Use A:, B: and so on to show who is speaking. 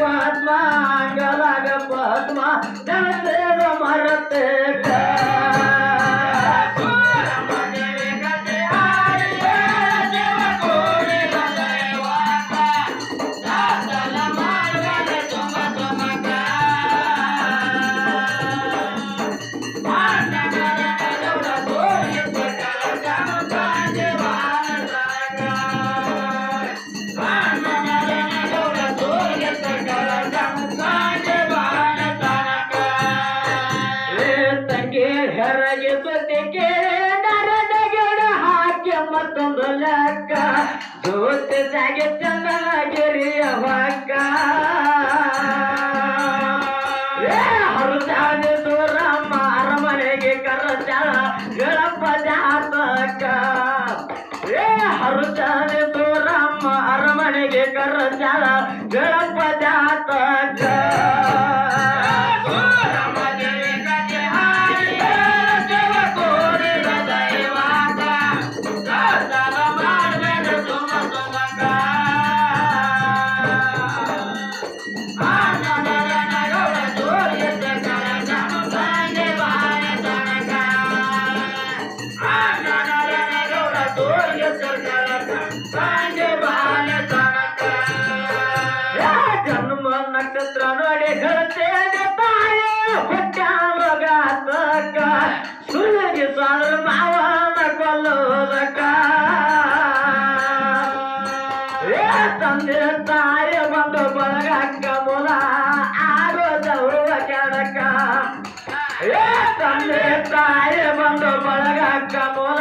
A: ಪದ್ಮ ಅಂಗಲಾಗ ಪದ್ಮ ಜನಸೇವ ತಂಗಿ ಹೆರಗೆ ಸತಿಗೆ ನರದಗೆಡ ಹಾಕಿ ಮತ್ತೊಂದು ಲೆಕ್ಕ. ಜೋತಿಸಾಗೆ ಚಂದನಗಿರಿಯ ಹಕ್ಕ ಏ ಹರುದಾನೆ ಸೂರಮ್ಮ, ಅರಮನೆಗೆ ಕರಚಾಳ, ಗಳಪ್ಪ ಜಾತಕ. ಏ ಹರುತಾನೆ ಸೂರಮ್ಮ, ಅರಮನೆಗೆ ಕರಚಾಳ, ಗಳಪ್ಪ ಜಾತಕ. ಜನ್ಮ ನಕ್ಷತ್ರ ನೋಡಿ ಹೇಳ್ತೇನೆ ತಾಯ ಹೊಟ್ಟಾಲಗಾತಕ ಸುಳ್ಳಿಗೆ ಸಾದ್ರ ಮಾವನ ಕೊಲ್ಲೋದಕ ಏ ತಂದೆ ತಾಯ ಬಂದು ಬಳಗಕ್ಕ ಮೂಲ ಆಗೋದವರು ಕೆಡಕ ತಂದೆ ತಾಯ ಬಂದು ಬಳಗಕ್ಕ ಮೂಲ